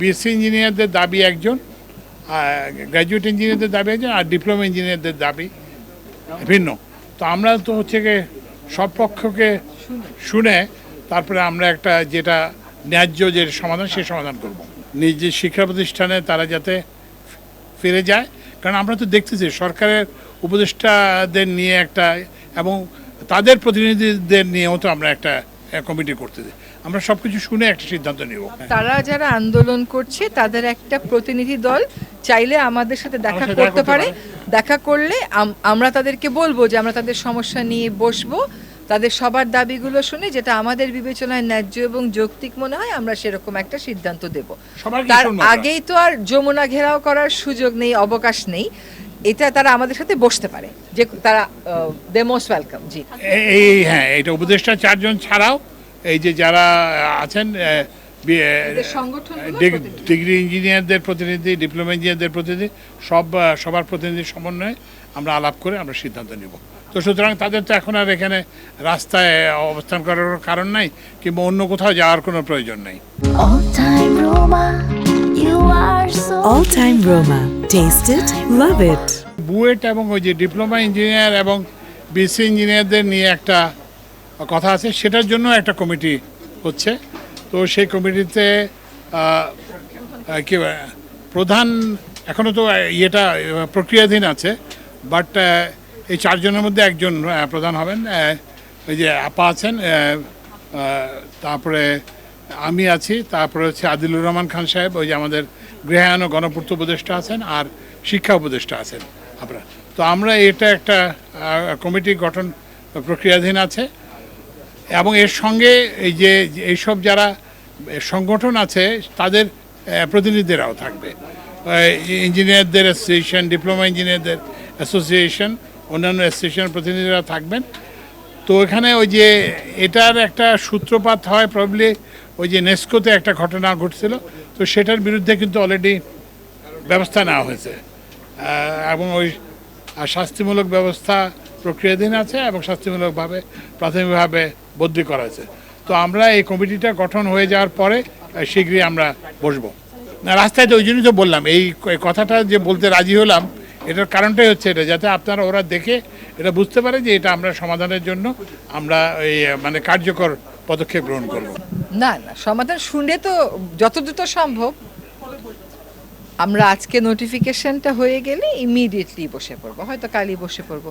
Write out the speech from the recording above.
BSc ইঞ্জিনিয়ারদের দাবি একজন গ্র্যাজুয়েট ইঞ্জিনিয়ারদের দাবি একজন, আর ডিপ্লোমা ইঞ্জিনিয়ারদের দাবি ভিন্ন। তো আমরা তো হচ্ছে গিয়ে সব পক্ষকে শুনে তারপরে আমরা একটা যেটা ন্যায্য যে সমাধান সেই সমাধান করব। নিজ শিক্ষা প্রতিষ্ঠানে তারা যাতে ফিরে যায়, কারণ আমরা তো দেখতেছি সরকারের উপদেষ্টাদের নিয়ে একটা এবং তাদের প্রতিনিধিদের নিয়েও তো আমরা একটা কমিটি করতেছি আমরা সব কিছু শুনে একটা সিদ্ধান্ত নিব। তারা যারা আন্দোলন করছে তাদের একটা প্রতিনিধি দল চাইলে আমাদের সাথে দেখা করতে করতে পারে। দেখা করলে আমরা তাদেরকে বলব যে আমরা তাদের সমস্যা নিয়ে বসবো। তাদের সবার দাবিগুলো শুনে যেটা আমাদের বিবেচনায় ন্যায্য এবং যৌক্তিক মনে হয় আমরা সেরকম একটা সিদ্ধান্ত দেব। তার আগেই তো আর যমুনা ঘেরাও করার সুযোগ নেই অবকাশ নেই। এটা তারা আমাদের সাথে বসতে পারে। যে তারা দে মোস্ট ওয়েলকাম জি। এই হ্যাঁ এটা উপদেষ্টা চারজন ছাড়াও এই যে যারা আছেন। ডিগ্রি ইঞ্জিনিয়ারদের প্রতিনিধি ডিপ্লোমা ইঞ্জিনিয়ারদের প্রতিনিধি সব সবার প্রতিনিধির সমন্বয়ে আমরা আলাপ করে আমরা সিদ্ধান্ত নিব। তো সুতরাং তাদের তো এখন আর এখানে রাস্তায় অবস্থান করার কারণ নাই কিংবা অন্য কোথাও যাওয়ার কোনো প্রয়োজন নেই। All Time Roma. Taste it, love it. BUET এবং ওই যে ডিপ্লোমা ইঞ্জিনিয়ার এবং বিসি ইঞ্জিনিয়ারদের নিয়ে একটা কথা আছে সেটার জন্য একটা কমিটি হচ্ছে তো সেই কমিটিতে কি প্রধান এখনও তো ইয়েটা প্রক্রিয়াধীন আছে বাট এই চারজনের মধ্যে একজন প্রধান হবেন ওই যে আপা আছেন তারপরে আমি আছি তারপরে হচ্ছে আদিলুর রহমান খান সাহেব ওই যে আমাদের গৃহায়ন গণপূর্ত উপদেষ্টা আছেন আর শিক্ষা উপদেষ্টা আছেন আপনারা তো আমরা এটা একটা কমিটি গঠন প্রক্রিয়াধীন আছে এবং এর সঙ্গে এই যে যে এইসব যারা সংগঠন আছে তাদের প্রতিনিধিরাও থাকবে। ইঞ্জিনিয়ারদের অ্যাসোসিয়েশন ডিপ্লোমা ইঞ্জিনিয়ারদের অ্যাসোসিয়েশন অন্যান্য অ্যাসোসিয়েশনের প্রতিনিধিরা থাকবেন। তো এখানে ওই যে, এটার একটা সূত্রপাত হয় প্রবলি ওই যে নেস্কোতে একটা ঘটনা ঘটছিল, তো সেটার বিরুদ্ধে কিন্তু অলরেডি ব্যবস্থা নেওয়া হয়েছে। এবং ওই শাস্তিমূলক ব্যবস্থা প্রক্রিয়াধীন আছে এবং শাস্তিমূলকভাবে, প্রাথমিকভাবে বদলি করা হয়েছে। তো আমরা এই কমিটিটা গঠন হয়ে যাওয়ার পরে শীঘ্রই আমরা বসবো। না, রাস্তায় তো ওই জন্যই তো বললাম, এই কথাটা যে বলতে রাজি হলাম, এটার কারণটাই হচ্ছে এটা, যাতে আপনারা ওরা দেখে এটা বুঝতে পারে যে এটা আমরা সমাধানের জন্য আমরা এই মানে কার্যকর পদক্ষেপ গ্রহণ করব। না না, সমাধান শুনে তো যত দ্রুত সম্ভব। আমরা আজকে নোটিফিকেশনটা হয়ে গেলে ইমিডিয়েটলি বসে পড়ব, হয়তো কালই বসে পড়ব।